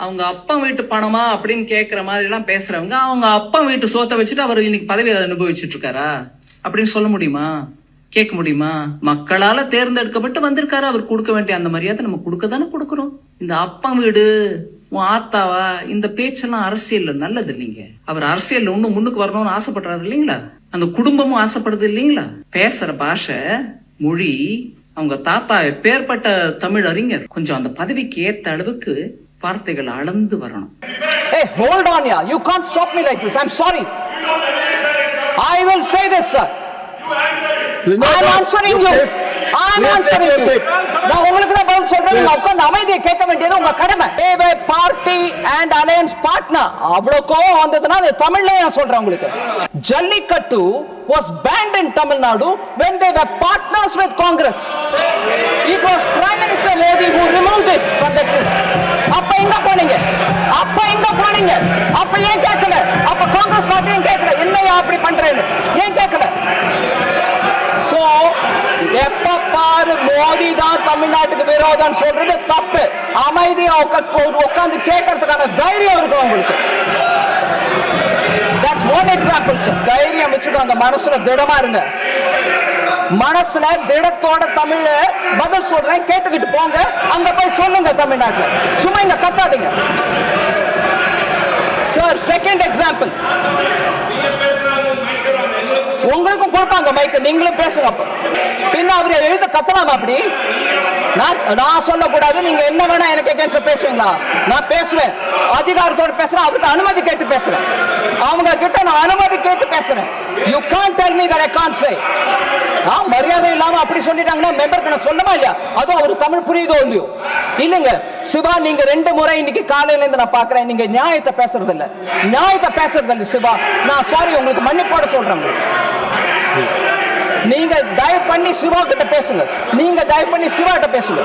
அவங்க அப்பா வீட்டு பணமா அப்படின்னு கேட்கற மாதிரி எல்லாம் பேசுறவங்க அவங்க அப்பா வீட்டு சோத்தை வச்சுட்டு அவர் இன்னைக்கு பதவி அனுபவிச்சுட்டு இருக்காரா? அப்படின்னு சொல்ல முடியுமா? கேட்க முடியுமா? மக்களால தேர்ந்தெடுக்கப்பட்டு வந்திருக்காரு. அவர் கொடுக்க வேண்டிய அந்த மரியாதை நம்ம கொடுக்க தானே கொடுக்குறோம். இந்த அப்பா வீடு உன் ஆத்தாவா இந்த பேச்செல்லாம் அரசியல்ல நல்லது இல்லைங்க. அவர் அரசியல்ல இன்னும் முன்னுக்கு வரணும்னு ஆசைப்படுறாரு இல்லைங்களா? அந்த குடும்பமும் ஆசைப்படுது இல்லைங்களா? பேசுற பாஷை மொழி அவங்க தாத்தா பேர்பட்ட தமிழ் அறிஞர் கொஞ்சம் அந்த பதவிக்கு ஏத்த அளவுக்கு வார்த்தைகள் அளந்து வரணும் Hey, hold on, yeah. You can't stop me like this. I'm sorry. I will say this, sir. I'm answering you. I'm answering you. நான் உங்களுக்கு தான் பதில் சொல்றேன் நீங்க உட்கார்ந்து அமைதியை கேட்க வேண்டியது உங்க கடமை தேவை பார்ட்டி அண்ட் அலையன்ஸ் பார்ட்னர் அவ்வளவு கோவம் வந்ததுன்னா அது தமிழ்ல நான் சொல்றேன் உங்களுக்கு jallikattu was banned in Tamil Nadu when they were partners with Congress. It was Prime Minister Modi who removed it from that list. அப்ப எங்க போனீங்க அப்ப எங்க போனீங்க அப்ப ஏன் கேட்கல அப்ப காங்கிரஸ் பார்ட்டி ஏன் கேட்கல என்னையா அப்படி பண்றேன்னு ஏன் கேட்கல சோ எப்ப பாரு மோடி தான் தமிழ்நாட்டுக்கு விரோதம் சொல்றது தப்பு. அமைதியா உட்காந்து கேட்கறதுக்கான தைரியம் இருக்கும் உங்களுக்கு தட்ஸ் ஒன் எக்ஸாம்பிள் தைரியம் வச்சுட்டு அந்த மனசுல திடமா இருங்க. மனசுல திடத்தோட தமிழ பதில் சொல்றேன் கேட்டுக்கிட்டு போங்க அங்க போய் சொல்லுங்க தமிழ்நாட்டுல. சும்மா இங்க கத்தாதீங்க. சார் செகண்ட் எக்ஸாம்பிள் கொடுப்பாங்க மைக்கு நீங்களும் பேசுங்க. பின்ன அவர் எழுத கத்தலாமா அப்படி? நான் நான் சொல்லக்கூடாது. நீங்க என்ன வேணா எனக்கு எகேன்ஸ்ட் பேசுவீங்களா? நான் பேசுவேன். அதிகாரத்தோட பேசுறேன். அவருக்கு அனுமதி கேட்டு பேசுறேன். அவங்க கிட்ட நான் அனுமதி கேட்டு பேசுறேன். You can tell me that I can say ah மரியாதை இல்லாம அப்படி சொல்லிட்டாங்கன்னா மெம்பருக்கு நான் சொல்லமா இல்லையா? அதுவும் அவர் தமிழ் புரியுதோ இல்லையோ? இல்லைங்க. சிவா நீங்க ரெண்டு முறை இன்னைக்கு காலையில இருந்து நான் பாக்குறேன் நீங்க நியாயத்தை பேசுறது இல்ல நியாயத்தை பேசுறது இல்ல சிவா. நான் சாரி உங்களுக்கு மன்னிப்போட சொல்றேன். நீங்க தயவு பண்ணி சிவா கிட்ட பேசுங்க. நீங்க தயவு பண்ணி சிவா கிட்ட பேசுங்க.